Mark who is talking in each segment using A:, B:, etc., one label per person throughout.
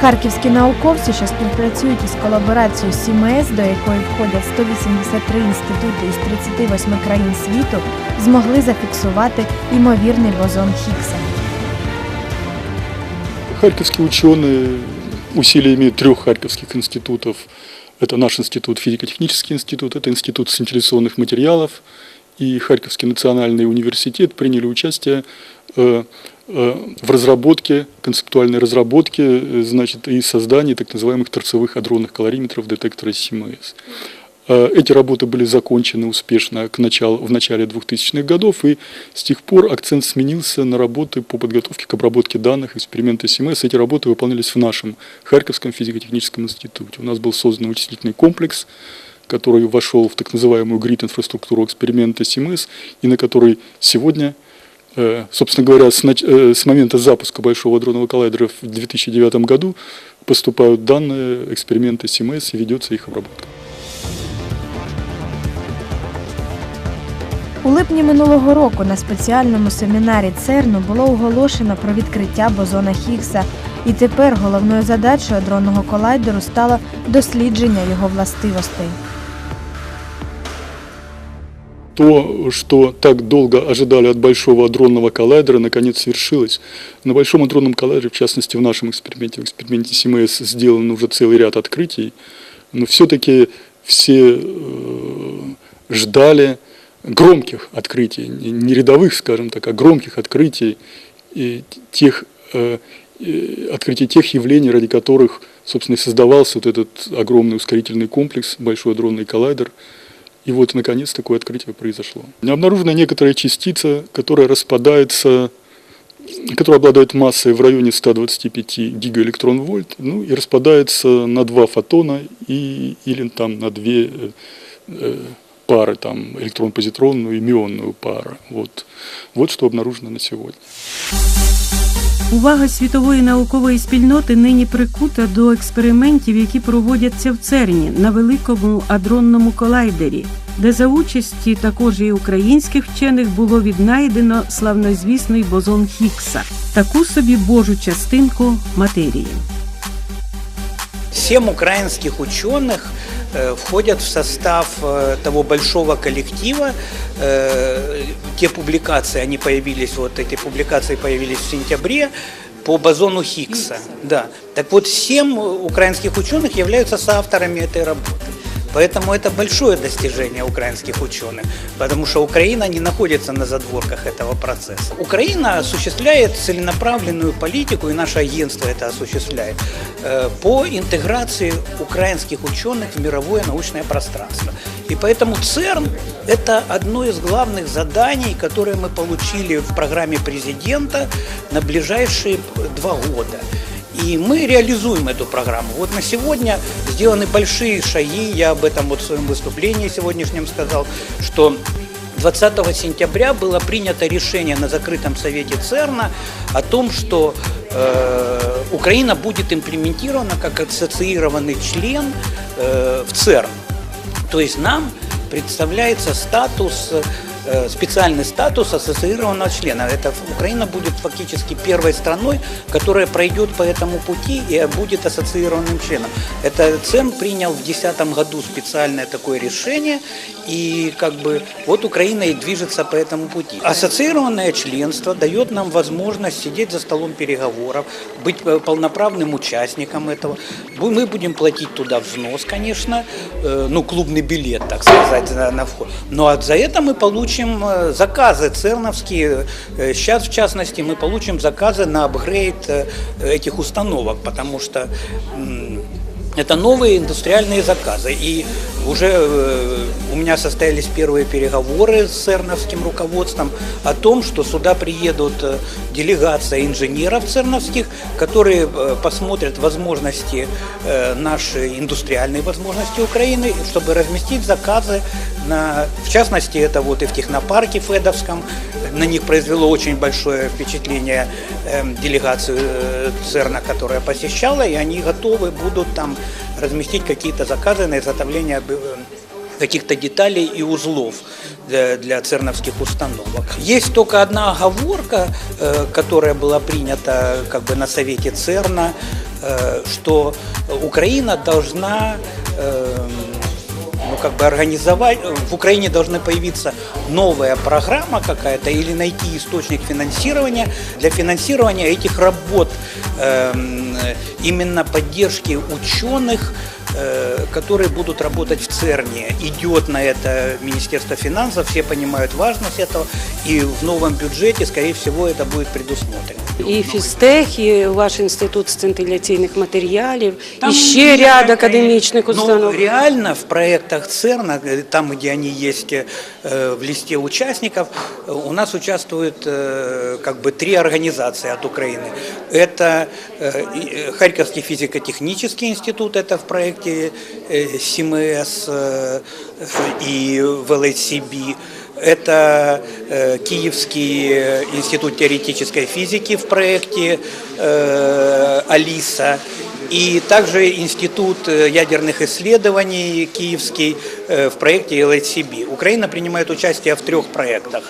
A: Харківські науковці, що співпрацюють із колаборацією СІМЕС, до якої входять 183 інститути із 38 країн світу, змогли зафіксувати імовірний бозон Хіггса.
B: Харьковские ученые усилиями трех харьковских институтов, это наш институт, физико-технический институт, это институт синтезационных материалов и Харьковский национальный университет приняли участие э, э, в разработке, концептуальной разработке, э, значит, и создании так называемых торцевых адронных калориметров детектора СИМС. Э, Эти работы были закончены успешно к началу, в начале 2000-х годов, и с тех пор акцент сменился на работы по подготовке к обработке данных эксперимента СИМС. Эти работы выполнялись в нашем Харьковском физико-техническом институте. У нас был создан вычислительный комплекс, который вошел в так называемую грид-инфраструктуру эксперимента СИМС, и на который сегодня Э, Собственно говоря, с, нач- э, с момента запуска Большого адронного коллайдера в 2009 году поступают данные эксперимента СИМС и ведется их обработка.
A: У липні минулого року на спеціальному семінарі ЦЕРНу було оголошено про відкриття бозона Хіггса, і тепер головною задачею адронного колайдеру стало дослідження його властивостей.
B: То, что так долго ожидали от Большого адронного коллайдера, наконец свершилось. На Большом адронном коллайдере, в частности в нашем эксперименте, в эксперименте СИМС, сделан уже целый ряд открытий, но все-таки все э, ждали громких открытий, не рядовых, скажем так, а громких открытий, и тех, э, открытий тех явлений, ради которых, собственно, и создавался вот этот огромный ускорительный комплекс, Большой адронный коллайдер. И вот, наконец, такое открытие произошло. Обнаружена некоторая частица, которая распадается, которая обладает массой в районе 125 гигаэлектрон-вольт, ну и распадается на два фотона и, или там на две э, э, пары, там электрон-позитронную и мионную пару. Вот. вот что обнаружено на сегодня.
C: Увага світової наукової спільноти нині прикута до експериментів, які проводяться в ЦЕРНі на великому адронному колайдері, де за участі також і українських вчених було віднайдено славнозвісний бозон Хіггса, таку собі божу частинку матерії.
D: Семь украинских ученых э, входят в состав э, того большого коллектива. Э, Те публикации, они появились, вот эти публикации появились в сентябре по бозону Хиггса. Да. Так вот, семь украинских ученых являются соавторами этой работы. Поэтому это большое достижение украинских ученых, потому что Украина не находится на задворках этого процесса. Украина осуществляет целенаправленную политику, и наше агентство это осуществляет, э, по интеграции украинских ученых в мировое научное пространство. И поэтому ЦЕРН – это одно из главных заданий, которые мы получили в программе президента на ближайшие два года. И мы реализуем эту программу. Вот на сегодня сделаны большие шаги, я об этом вот в своем выступлении сегодняшнем сказал, что 20 сентября было принято решение на закрытом совете ЦЕРНа о том, что э, Украина будет имплементирована как ассоциированный член э, в ЦЕРН. То есть нам представляется статус э, специальный статус ассоциированного члена. Это Украина будет фактически первой страной, которая пройдет по этому пути и будет ассоциированным членом. Это ЦЕН принял в 2010 году специальное такое решение, и как бы вот Украина и движется по этому пути. Ассоциированное членство дает нам возможность сидеть за столом переговоров, быть э, полноправным участником этого. Мы будем платить туда взнос, конечно, э, ну, клубный билет, так сказать, на, вход. Но от- за это мы получим э, заказы церновские. Э, Сейчас, в частности, мы получим заказы на апгрейд э, этих установок, потому что это новые индустриальные заказы. И уже э, у меня состоялись первые переговоры с церновским руководством о том, что сюда приедут э, делегация инженеров церновских, которые э, посмотрят возможности, наши индустриальные возможности Украины, чтобы разместить заказы на, в частности, это вот и в технопарке Федовском, на них произвело очень большое впечатление э, делегацию ЦЕРНа, которая посещала, и они готовы будут там разместить какие-то заказы на изготовление э, каких-то деталей и узлов для, церновских установок. Есть только одна оговорка, э, которая была принята как бы на совете ЦЕРНа, э, что Украина должна э, ну, как бы организовать, в Украине должна появиться новая программа какая-то или найти источник финансирования для финансирования этих работ, эм, именно поддержки ученых, которые будут работать в ЦЕРНе. Идет на это Министерство финансов, все понимают важность этого, и в новом бюджете, скорее всего, это будет предусмотрено.
E: І фізтех, і ваш інститут сцинтиляційних матеріалів,
D: Там
E: і ще ряд
D: реально-
E: академічних
D: Но
E: установ.
D: реально в проектах ЦЕРНа, э, там, где они есть э, в листе участников, э, у нас участвуют э, как бы три организации от Украины. Это э, и, э, Харьковский физико-технический институт, это в проекте СИМС э, и ВЛСБ. Это э, Киевский э, институт теоретической физики в проекте э, Алиса. И также Институт ядерных исследований Киевский в проекте LHCb. Украина принимает участие в трех проектах.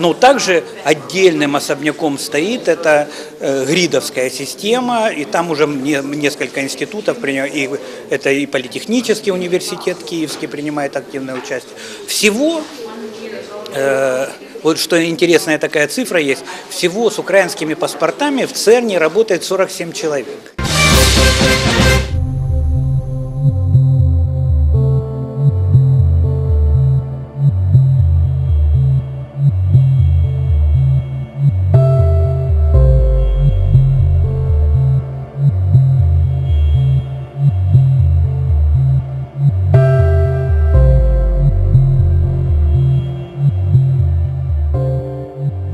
D: Но также отдельным особняком стоит это гридовская система, и там уже не- несколько институтов принимают, и это и Политехнический университет Киевский принимает активное участие. Всего вот что интересная такая цифра есть. Всего с украинскими паспортами в ЦЕРНе работает 47 человек.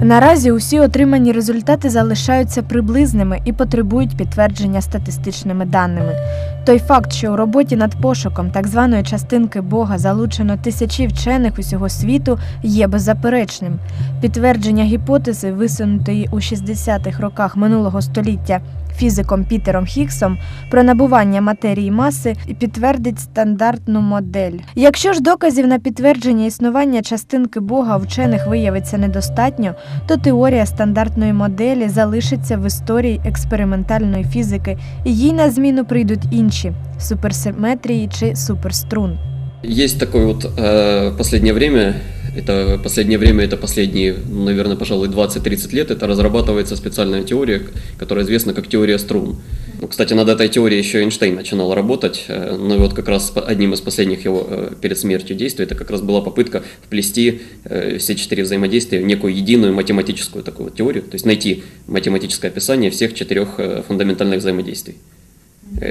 A: Наразі усі отримані результати залишаються приблизними і потребують підтвердження статистичними даними. Той факт, що у роботі над пошуком так званої частинки Бога залучено тисячі вчених усього світу, є беззаперечним. Підтвердження гіпотези, висунутої у 60-х роках минулого століття фізиком Пітером Хіггсом про набування матерії маси і підтвердить стандартну модель. Якщо ж доказів на підтвердження існування частинки Бога вчених виявиться недостатньо, то теорія стандартної моделі залишиться в історії експериментальної фізики, і їй на зміну прийдуть інші суперсиметрії чи суперструн.
F: Есть такое вот э, последнее время, это последнее время, это последние, наверное, пожалуй, 20-30 лет, это разрабатывается специальная теория, которая известна как теория струн. Ну, кстати, над этой теорией еще Эйнштейн начинал работать, э, но вот как раз одним из последних его э, перед смертью действий, это как раз была попытка вплести э, все четыре взаимодействия в некую единую математическую такую вот теорию, то есть найти математическое описание всех четырех фундаментальных взаимодействий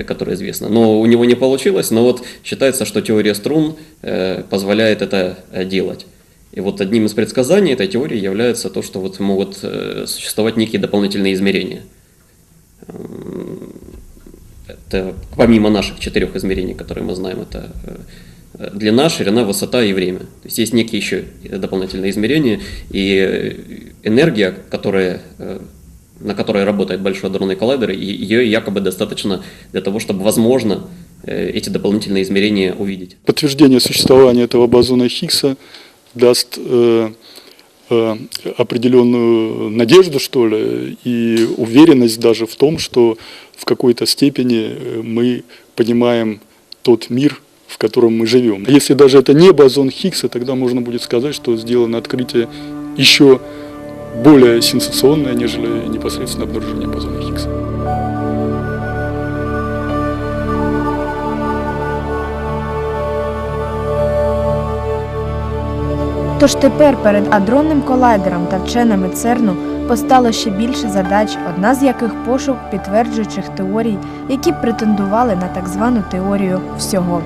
F: которое известно. Но у него не получилось, но вот считается, что теория струн позволяет это делать. И вот одним из предсказаний этой теории является то, что вот могут э, существовать некие дополнительные измерения. М, Это помимо наших четырех измерений, которые мы знаем, это э, длина, ширина, высота и время. То есть есть некие еще дополнительные измерения, и э, энергия, которая на которой работает Большой адронный коллайдер, ее якобы достаточно для того, чтобы, возможно, эти дополнительные измерения увидеть.
B: Подтверждение существования этого бозона Хиггса даст э, э, определенную надежду, что ли, и уверенность даже в том, что в какой-то степени э, мы понимаем тот мир, в котором мы живем. Если даже это не бозон Хиггса, тогда можно будет сказать, что сделано открытие еще более сенсационное, нежели непосредственно обнаружение бозона Хиггса.
A: Тож тепер перед адронним колайдером та вченими ЦЕРНу постало ще більше задач, одна з яких пошук підтверджуючих теорій, які претендували на так звану теорію всього.